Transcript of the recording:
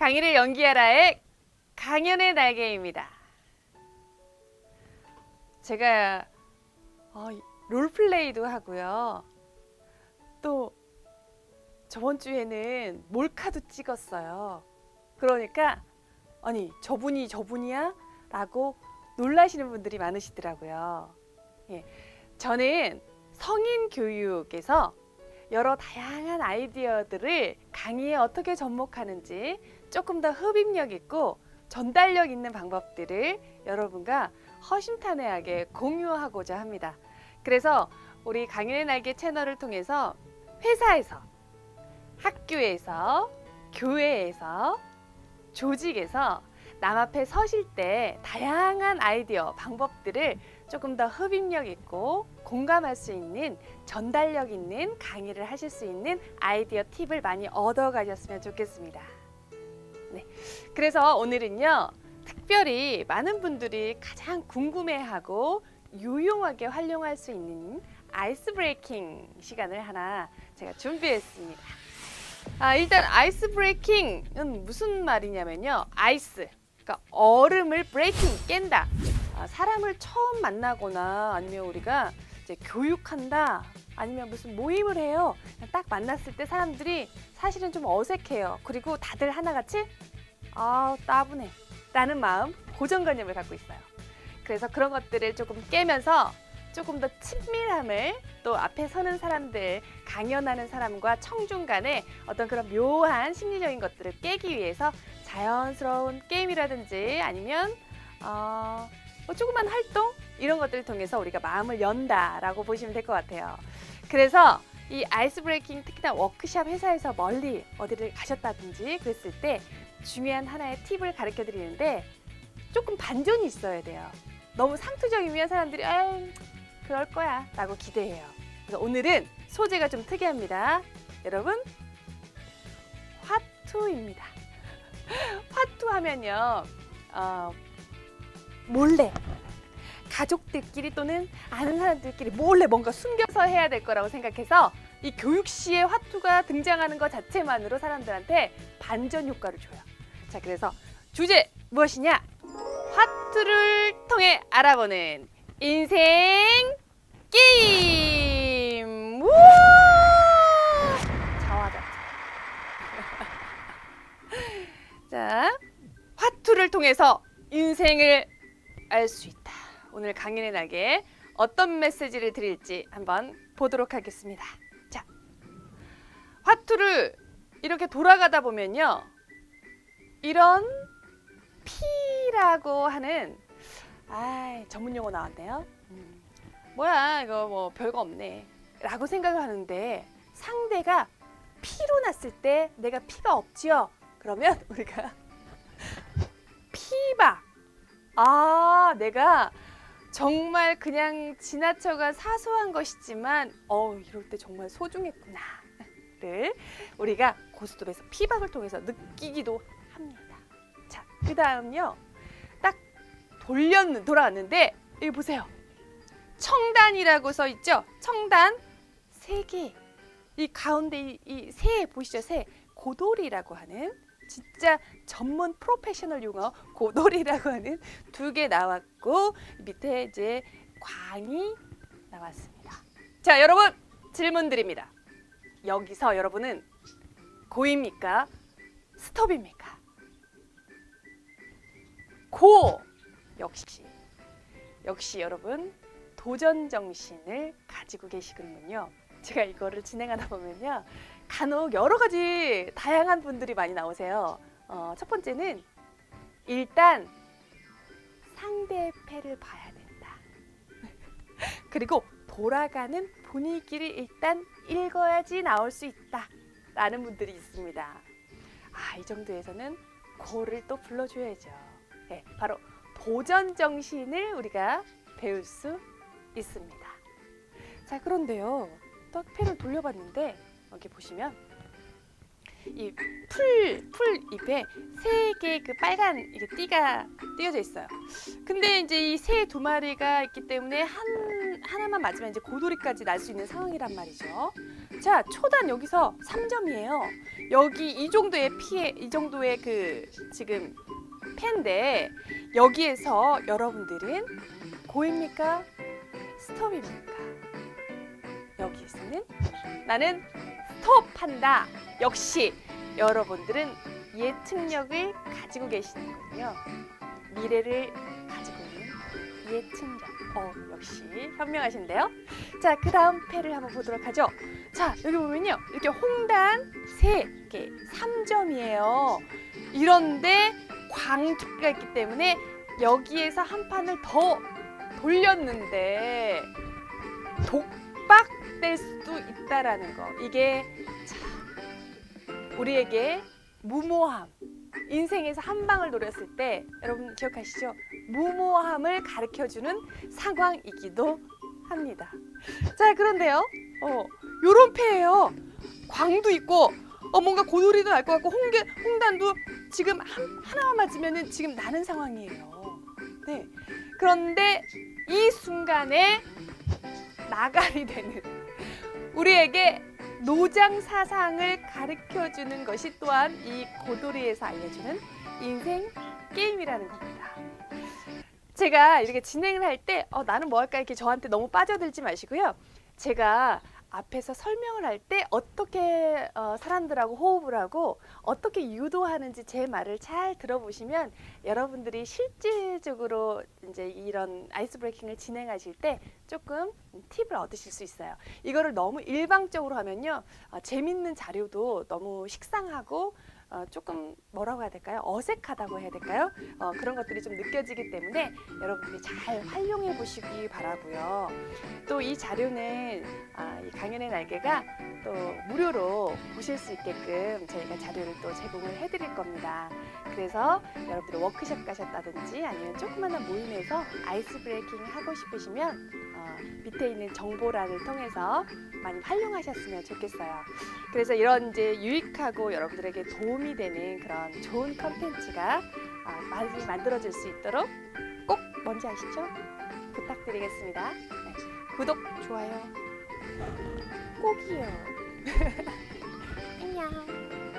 강의를 연기하라의 강연의 날개입니다. 제가 어, 롤플레이도 하고요. 또 저번 주에는 몰카도 찍었어요. 그러니까 아니 저분이 저분이야? 라고 놀라시는 분들이 많으시더라고요. 예, 저는 성인 교육에서 여러 다양한 아이디어들을 강의에 어떻게 접목하는지 조금 더 흡입력 있고 전달력 있는 방법들을 여러분과 허심탄회하게 공유하고자 합니다. 그래서 우리 강연의 날개 채널을 통해서 회사에서, 학교에서, 교회에서, 조직에서 남 앞에 서실 때 다양한 아이디어, 방법들을 조금 더 흡입력 있고 공감할 수 있는 전달력 있는 강의를 하실 수 있는 아이디어 팁을 많이 얻어 가셨으면 좋겠습니다. 네. 그래서 오늘은요. 특별히 많은 분들이 가장 궁금해하고 유용하게 활용할 수 있는 아이스 브레이킹 시간을 하나 제가 준비했습니다. 아, 일단 아이스 브레이킹은 무슨 말이냐면요. 아이스. 그러니까 얼음을 브레이킹 깬다. 아, 사람을 처음 만나거나 아니면 우리가 이제 교육한다 아니면 무슨 모임을 해요. 딱 만났을 때 사람들이 사실은 좀 어색해요. 그리고 다들 하나같이 아 따분해 라는 마음 고정관념을 갖고 있어요. 그래서 그런 것들을 조금 깨면서 조금 더 친밀함을 또 앞에 서는 사람들, 강연하는 사람과 청중 간의 어떤 그런 묘한 심리적인 것들을 깨기 위해서 자연스러운 게임이라든지 아니면 어, 뭐 조그만 활동 이런 것들을 통해서 우리가 마음을 연다라고 보시면 될 것 같아요. 그래서 이 아이스 브레이킹 특히나 워크샵 회사에서 멀리 어디를 가셨다든지 그랬을 때 중요한 하나의 팁을 가르쳐 드리는데 조금 반전이 있어야 돼요. 너무 상투적이면 사람들이 아유 그럴 거야 라고 기대해요. 그래서 오늘은 소재가 좀 특이합니다. 여러분 화투입니다. 화투 하면요 어, 몰래 가족들끼리 또는 아는 사람들끼리 몰래 뭔가 숨겨서 해야 될 거라고 생각해서 이 교육 시에 화투가 등장하는 것 자체만으로 사람들한테 반전 효과를 줘요. 자, 그래서 주제 무엇이냐? 화투를 통해 알아보는 인생 게임. 우와! 자화자찬. 자, 화투를 통해서 인생을 알 수 있다. 오늘 강연의 날개 어떤 메시지를 드릴지 한번 보도록 하겠습니다. 자, 화투를 이렇게 돌아가다 보면요. 이런 피라고 하는 아 전문 용어 나왔네요. 음, 뭐야 이거 뭐 별거 없네. 라고 생각을 하는데 상대가 피로 났을 때 내가 피가 없지요. 그러면 우리가 내가 정말 그냥 지나쳐가 사소한 것이지만 어 이럴 때 정말 소중했구나를 우리가 고스톱에서 피박을 통해서 느끼기도 합니다. 자, 그 다음요. 딱 돌렸는 돌아왔는데 여기 보세요. 청단이라고 써 있죠. 청단 세 개. 이 가운데 이 새 보시죠. 새 고돌이라고 하는 진짜 전문 프로페셔널 용어 고돌이라고 하는 두 개 나왔고 밑에 이제 광이 나왔습니다. 자, 여러분 질문 드립니다. 여기서 여러분은 고입니까? 스톱입니까? 고 역시 역시 여러분 도전 정신을 가지고 계시군요. 제가 이거를 진행하다 보면요. 간혹 여러 가지 다양한 분들이 많이 나오세요. 어, 첫 번째는 일단 상대의 패를 봐야 된다. 그리고 돌아가는 분위기를 일단 읽어야지 나올 수 있다. 라는 분들이 있습니다. 아, 이 정도에서는 고를 또 불러줘야죠. 네, 바로 도전 정신을 우리가 배울 수 있습니다. 자, 그런데요. 또 패를 돌려봤는데 여기 보시면 이 풀 풀 잎에 세 개의 그 빨간 이게 띠가 띄어져 있어요. 근데 이제 이 새 두 마리가 있기 때문에 한 하나만 맞으면 이제 고돌이까지 날 수 있는 상황이란 말이죠. 자, 초단 여기서 3점이에요. 여기 이 정도의 피해, 이 정도의 그 지금 팬데 여기에서 여러분들은 고입니까? 스톱입니까? 여기에서는 나는 스톱한다. 역시 여러분들은 예측력을 가지고 계시는군요. 미래를 가지고 있는 예측력. 어, 역시 현명하신데요. 자, 그 다음 패를 한번 보도록 하죠. 자, 여기 보면요. 이렇게 홍단 세개 3점이에요. 이런데 광투가 있기 때문에 여기에서 한 판을 더 돌렸는데 독박 될 수도 있다라는 거. 이게 참 우리에게 무모함. 인생에서 한 방을 노렸을 때 여러분 기억하시죠? 무모함을 가르쳐 주는 상황이기도 합니다. 자, 그런데요. 어, 요런 패예요. 광도 있고 어 뭔가 고돌이도 날 것 같고 홍게 홍단도 지금 한, 하나만 맞으면은 지금 나는 상황이에요. 네. 그런데 이 순간에 나갈이 되는 우리에게 노장 사상을 가르쳐 주는 것이 또한 이 고돌이에서 알려주는 인생 게임이라는 겁니다. 제가 이렇게 진행을 할 때 어, 나는 뭐 할까 이렇게 저한테 너무 빠져들지 마시고요. 제가 앞에서 설명을 할 때 어떻게 어, 사람들하고 호흡을 하고 어떻게 유도하는지 제 말을 잘 들어보시면 여러분들이 실질적으로 이제 이런 아이스 브레이킹을 진행하실 때 조금 팁을 얻으실 수 있어요. 이거를 너무 일방적으로 하면요 어, 재밌는 자료도 너무 식상하고 어, 조금 뭐라고 해야 될까요? 어색하다고 해야 될까요? 어, 그런 것들이 좀 느껴지기 때문에 여러분들이 잘 활용해 보시기 바라고요. 또 이 자료는 아, 이 강연의 날개가 또 무료로 보실 수 있게끔 저희가 자료를 또 제공을 해드릴 겁니다. 그래서 여러분들 워크숍 가셨다든지 아니면 조그마한 모임에서 아이스 브레이킹 하고 싶으시면 어, 밑에 있는 정보란을 통해서 많이 활용하셨으면 좋겠어요. 그래서 이런 이제 유익하고 여러분들에게 도움이 되는 그런 좋은 컨텐츠가 아, 많이 만들어질 수 있도록 꼭 뭔지 아시죠? 부탁드리겠습니다. 네. 구독, 좋아요 꼭이요. 안녕.